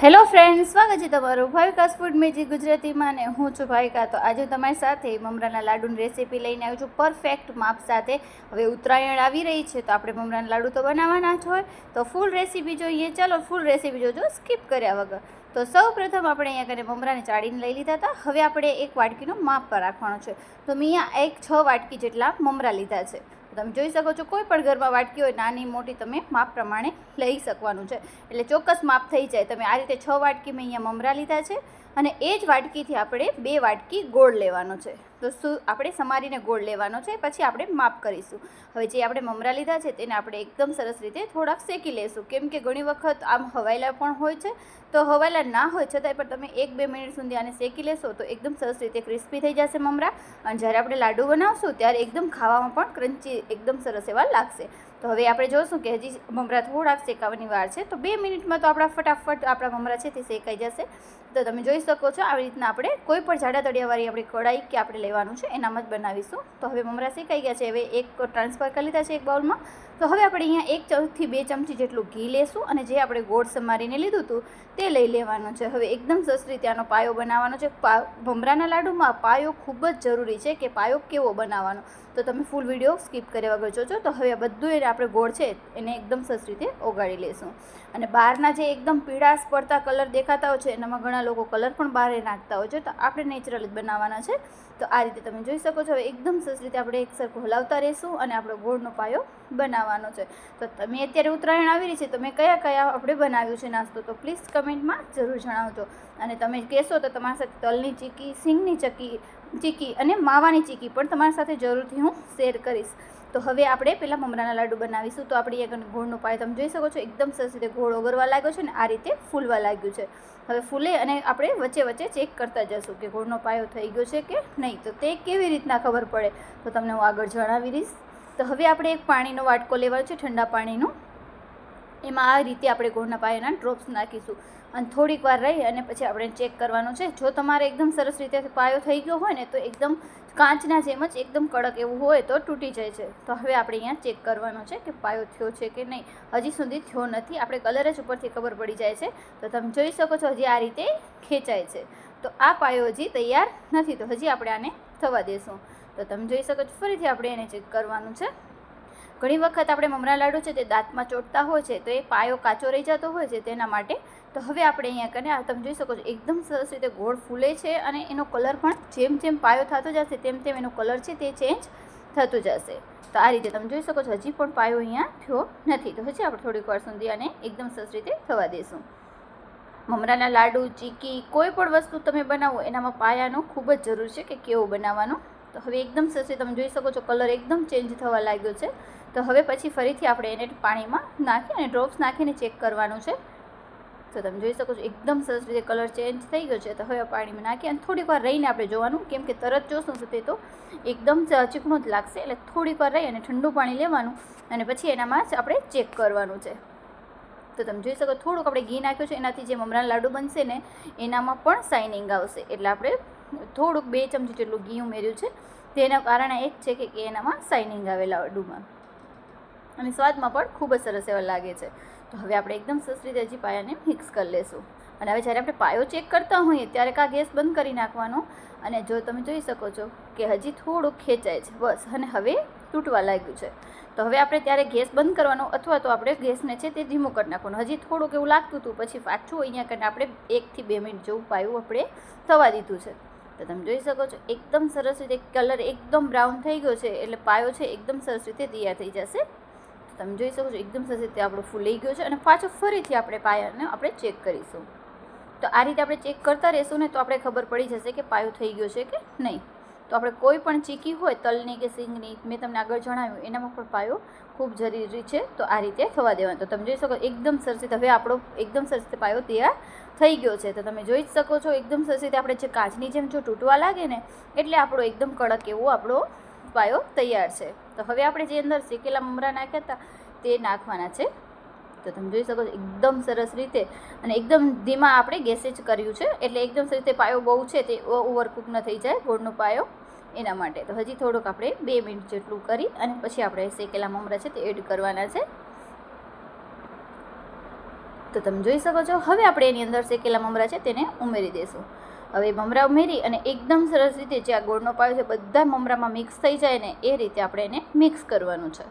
Hello friend સ્વાગત છે તમારું ભાવિકાસ ફૂડ મેજી ગુજરાતીમાં ને હું છું ભાવિકા. તો આજે તમારી સાથે મમરાના લાડુની રેસીપી લઈને આવી છું પરફેક્ટ માપ સાથે. હવે ઉત્તરાયણ આવી રહી છે, તો આપણે મમરાના લાડુ તો બનાવવાના જ હોય. તો ફૂલ રેસીપી જોઈએ, ચાલો ફૂલ રેસીપી જોજો, સ્કીપ કર્યા વગર. તો સૌ પ્રથમ આપણે અહીંયા કરીને મમરાને ચાળીને લઈ લીધા હતા. હવે આપણે એક વાટકીનો માપ પર રાખવાનો છે. તો મેં અહીંયા એક છ વાટકી જેટલા મમરા લીધા છે. તમે જોઈ શકો છો, કોઈ પણ ઘરમાં વાટકી હોય, નાની મોટી તમે માપ પ્રમાણે લઈ શકવાનું છે. એટલે ચોક્કસ માપ થઈ જાય. તમે આ રીતે છ વાટકી મેં અહીંયા મમરા લીધા છે અને એ જ વાટકીથી આપણે બે વાટકી ગોળ લેવાનો છે. તો શું આપણે સમારીને ગોળ લેવાનો છે, પછી આપણે માપ કરીશું. હવે જે આપણે મમરા લીધા છે, તેને આપણે એકદમ સરસ રીતે થોડાક શેકી લેશું. કેમ કે ઘણી વખત આમ હવાયેલા પણ હોય છે, તો હવાયેલા ના હોય છતાંય પણ તમે એક બે મિનિટ સુધી આને શેકી લેશો, તો એકદમ સરસ રીતે ક્રિસ્પી થઈ જશે મમરા. અને જ્યારે આપણે લાડુ બનાવશું, ત્યારે એકદમ ખાવામાં પણ ક્રન્ચી, એકદમ સરસ એવા લાગશે. તો હવે આપણે જોઈશું કે હજી મમરા થોડાક શેકાવાની વાર છે. તો બે મિનિટમાં તો આપણા ફટાફટ આપણા મમરા છે તે શેકાઈ જશે. તો તમે જોઈ શકો છો આવી રીતના આપણે કોઈ પણ જાડા તળિયાવાળી આપણી કઢાઈ કે આપણે લેવાનું છે એનામાં જ બનાવીશું. તો હવે મમરા શેકાઈ ગયા છે. હવે એક ટ્રાન્સફર કરી લીધા છે એક બાઉલમાં તો હવે આપણે અહીંયા એક ચમચથી બે ચમચી જેટલું ઘી લેશું અને જે આપણે ગોળ સમારીને લીધું હતું તે લઈ લેવાનું છે. હવે એકદમ સરસ રીતે આનો પાયો બનાવવાનો છે. ભમરાના લાડુમાં પાયો ખૂબ જ જરૂરી છે કે પાયો કેવો બનાવવાનો. તો તમે ફૂલ વીડિયો સ્કીપ કર્યા વગર જોજો. તો હવે આ બધું એને આપણે ગોળ છે એને એકદમ સરસ રીતે ઓગાળી લેશું. અને બહારના જે એકદમ પીળાશ પડતા કલર દેખાતા હોય છે, એનામાં ઘણા લોકો કલર પણ બહાર નાખતા હોય છે. તો આપણે નેચરલ જ બનાવવાના છે. તો આ રીતે તમે જોઈ શકો છો. હવે એકદમ સરસ રીતે આપણે એક સરખું હલાવતા રહીશું અને આપણો ગોળનો પાયો બનાવવાનો છે. તો તમે અત્યારે ઉત્તરાયણ આવી રહી છે, તો મેં કયા કયા આપણે બનાવ્યું છે નાસ્તો? તો પ્લીઝ કમેન્ટમાં જરૂર જણાવજો. અને તમે કહેશો તો તમારી સાથે તલની ચીકી, સિંગની ચીકી ચીકી અને માવાની ચીકી પણ તમારી સાથે જરૂરથી હું શેર કરીશ. તો હવે આપણે પહેલાં મમરાના લાડુ બનાવીશું. તો આપણે અહીંયા ગોળનું પાયો તમે જોઈ શકો છો, એકદમ સરસ રીતે ગોળ ઓગળવા લાગ્યો છે ને આ રીતે ફૂલવા લાગ્યું છે. હવે ફૂલે અને આપણે વચ્ચે વચ્ચે ચેક કરતા જશું કે ગોળનો પાયો થઈ ગયો છે કે નહીં. તો તે કેવી રીતના ખબર પડે તો તમને હું આગળ જણાવી દઈશ. તો હવે આપણે એક પાણીનો વાટકો લેવાનો છે, ઠંડા પાણીનો. એમાં આ રીતે આપણે ગોળના પાયાના ડ્રોપ્સ નાખીશું. અને થોડીક વાર રહી અને પછી આપણે ચેક કરવાનું છે. જો તમારે એકદમ સરસ રીતે પાયો થઈ ગયો હોય ને, તો એકદમ કાચના જેમ જ એકદમ કડક એવું હોય તો તૂટી જાય છે. તો હવે આપણે અહીંયા ચેક કરવાનો છે કે પાયો થયો છે કે નહીં. હજી સુધી થયો નથી. આપણે કલર જ ઉપરથી ખબર પડી જાય છે. તો તમે જોઈ શકો છો હજી આ રીતે ખેંચાય છે. તો આ પાયો હજી તૈયાર નથી. તો હજી આપણે આને થવા દેશું. તો તમે જોઈ શકો છો ફરીથી આપણે એને ચેક કરવાનું છે. ઘણી વખત આપણે મમરા લાડુ છે તે દાંતમાં ચોટતા હોય છે, તો એ પાયો કાચો રહી જતો હોય છે તેના માટે. તો હવે આપણે અહીંયા કરીને આ તમે જોઈ શકો છો, એકદમ સરસ રીતે ગોળ ફૂલે છે અને એનો કલર પણ જેમ જેમ પાયો થતો જશે તેમ તેમ એનો કલર છે તે ચેન્જ થતું જશે. તો આ રીતે તમે જોઈ શકો છો, હજી પણ પાયો અહીંયા થયો નથી. તો હજી આપણે થોડીક વાર સુધી આને એકદમ સરસ રીતે થવા દઈશું. મમરાના લાડુ, ચીકી, કોઈ પણ વસ્તુ તમે બનાવો, એનામાં પાયાનો ખૂબ જ જરૂર છે કે કેવો બનાવવાનો તો હવે એકદમ સરસ તમે જોઈ શકો છો, કલર એકદમ ચેન્જ થવા લાગ્યો છે. તો હવે પછી ફરીથી આપણે એને પાણીમાં નાખી અને ડ્રોપ્સ નાખીને ચેક કરવાનું છે. તો તમે જોઈ શકો છો, એકદમ સરસ રીતે કલર ચેન્જ થઈ ગયો છે. તો હવે પાણીમાં નાખી અને થોડીક વાર રહીને આપણે જોવાનું, કેમ કે તરત જોશું તો તે તો એકદમ ચીકણું જ લાગશે. એટલે થોડીક વાર રહી અને ઠંડુ પાણી લેવાનું અને પછી એનામાં જ આપણે ચેક કરવાનું છે. તો તમે જોઈ શકો, થોડુંક આપણે ઘી નાખ્યું છે. એનાથી જે મમરાના લાડુ બનશે ને, એનામાં પણ શાઇનિંગ આવશે. એટલે આપણે થોડુંક બે ચમચી જેટલું ઘી ઉમેર્યું છે. તેના કારણે એ જ છે કે એનામાં શાઇનિંગ આવે લાડુમાં અને સ્વાદમાં પણ ખૂબ જ સરસ એવા લાગે છે. તો હવે આપણે એકદમ સરસ રીતે હજી પાયાને મિક્સ કરી લેશું. અને હવે જ્યારે આપણે પાયો ચેક કરતા હોઈએ ત્યારે કાં ગેસ બંધ કરી નાખવાનો. અને જો તમે જોઈ શકો છો કે હજી થોડુંક ખેંચાય છે. બસ, અને હવે તૂટવા લાગ્યું છે. તો હવે આપણે ત્યારે ગેસ બંધ કરવાનો અથવા તો આપણે ગેસને છે તે ધીમો કરી નાખવાનો. હજી થોડુંક એવું લાગતું હતું, પછી પાછું અહીંયા કરીને આપણે એકથી બે મિનિટ જેવું પાયું આપણે થવા દીધું છે. તો તમે જોઈ શકો છો, એકદમ સરસ રીતે કલર એકદમ બ્રાઉન થઈ ગયો છે, એટલે પાયો છે એકદમ સરસ રીતે તૈયાર થઈ જશે. તમે જોઈ શકો છો, એકદમ સરસ રીતે આપણો ફૂલાઈ ગયો છે, અને પાછો ફરીથી આપણે પાયાને આપણે ચેક કરીશું. તો આ રીતે આપણે ચેક કરતા રહીશું ને તો આપણે ખબર પડી જશે કે પાયો થઈ ગયો છે કે નહીં. તો આપણે કોઈ પણ ચીકી હોય, તલની કે સિંગની, મેં તમને આગળ જણાવ્યું, એનામાં પણ પાયો ખૂબ જરૂરી છે, તો આ રીતે થવા દેવાનો. તો તમે જોઈ શકો એકદમ સરસ રીતે, હવે આપણો એકદમ સરસ રીતે પાયો તૈયાર થઈ ગયો છે. તો તમે જોઈ જ શકો છો, એકદમ સરસ રીતે આપણે જે કાચની જેમ જો તૂટવા લાગે ને, એટલે આપણો એકદમ કડક એવો આપણો પાયો તૈયાર છે. તો હવે આપણે જે અંદર શેકેલા મમરા નાખ્યા હતા, તે નાખવાના છે. તો તમે જોઈ શકો છો, એકદમ સરસ રીતે અને એકદમ ધીમા આપણે ગેસે જ કર્યું છે, એટલે એકદમ સરસ રીતે પાયો બહુ છે તે ઓવરકુક ન થઈ જાય, ગોળનો પાયો એના માટે. તો હજી થોડુંક આપણે બે મિનિટ જેટલું કરી અને પછી આપણે શેકેલા મમરા છે તે એડ કરવાના છે. તો તમે જોઈ શકો છો, હવે આપણે એની અંદર શેકેલા મમરા છે તેને ઉમેરી દઈશું હવે મમરા ઉમેરી અને એકદમ સરસ રીતે જે આ ગોળનો પાયો છે, બધા મમરામાં મિક્સ થઈ જાય ને એ રીતે આપણે એને મિક્સ કરવાનું છે.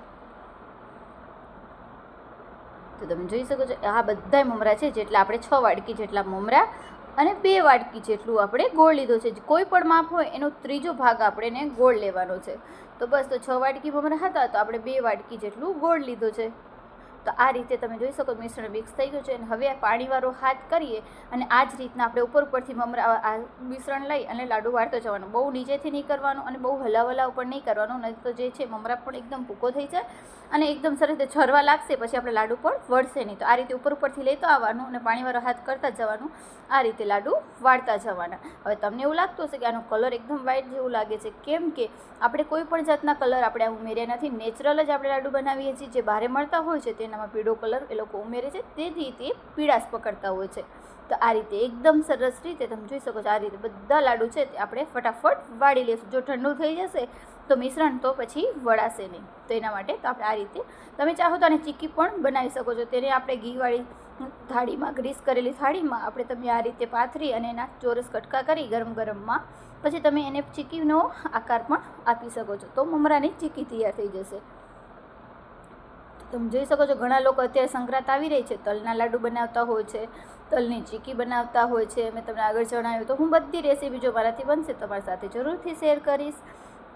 તો તમે જોઈ શકો છો, આ બધા મમરા છે, જેટલા આપણે છ વાડકી જેટલા મમરા અને બે વાડકી જેટલું આપણે ગોળ લીધો છે. કોઈ પણ માપ હોય, એનો ત્રીજો ભાગ આપણે એને ગોળ લેવાનો છે. તો બસ, તો છ વાડકી મમરા હતા, તો આપણે બે વાડકી જેટલું ગોળ લીધો છે. તો આ રીતે તમે જોઈ શકો, મિશ્રણ મિક્સ થઈ ગયું છે અને હવે આ પાણીવાળો હાથ કરીએ અને આ જ રીતના આપણે ઉપર ઉપરથી મમરા, આ મિશ્રણ લઈ અને લાડુ વાળતો જવાનો. બહુ નીચેથી નહીં કરવાનું અને બહુ હલાવલા પણ નહીં કરવાનું નહીં તો જે છે, મમરા પણ એકદમ ભૂકો થઈ જાય અને એકદમ સરસ રીતે છરવા લાગશે, પછી આપણે લાડુ પણ વળશે નહીં. તો આ રીતે ઉપર ઉપરથી લેતો આવવાનું અને પાણીવાળો હાથ કરતા જવાનું, આ રીતે લાડુ વાળતા જવાના. હવે તમને એવું લાગતું હશે કે આનો કલર એકદમ વ્હાઇટ જેવું લાગે છે. કેમ કે આપણે કોઈ પણ જાતના કલર આપણે ઉમેર્યા નથી. નેચરલ જ આપણે લાડુ બનાવીએ છીએ. જે બહારે મળતા હોય છે, તેનામાં પીળો કલર એ લોકો ઉમેરે છે. તેથી તે પીળાશ પકડતા હોય છે. તો આ રીતે એકદમ સરસ રીતે તમે જોઈ શકો છો, આ રીતે બધા લાડુ છે તે આપણે ફટાફટ વાળી લઈશું જો ઠંડુ થઈ જશે તો મિશ્રણ તો પછી વળાશે નહીં. તો એના માટે તો આપણે આ રીતે તમે ચાહો તો આને ચીક્કી પણ બનાવી શકો છો. તેને આપણે ઘીવાળી થાળીમાં, ગ્રીસ કરેલી થાળીમાં આપણે તમે આ રીતે પાથરી અને એના ચોરસ કટકા કરી ગરમ ગરમમાં પછી તમે એને ચીક્કીનો આકાર પણ આપી શકો છો. તો મમરાની ચીક્કી તૈયાર થઈ જશે. તમે જોઈ શકો છો ઘણા લોકો અત્યારે સંક્રાંત આવી રહી છે. તલના લાડુ બનાવતા હોય છે, તલની ચીકી બનાવતા હોય છે. મેં તમને આગળ જણાવ્યું. તો હું બધી રેસીપી જો મારાથી બનશે તમારી સાથે જરૂરથી શેર કરીશ.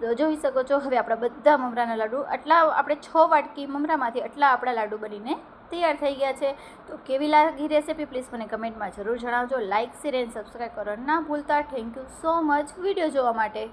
તો જોઈ શકો છો. હવે આપણા બધા મમરાના લાડુ આટલા આપણે છ વાટકી મમરામાંથી આટલા આપણા લાડુ બનીને તૈયાર થઈ ગયા છે. તો કેવી લાગી રેસીપી પ્લીઝ મને કમેન્ટમાં જરૂર જણાવજો. લાઇક શેર એન્ડ સબસ્ક્રાઈબ કરવાનું ના ભૂલતા. Thank you so much video જોવા માટે.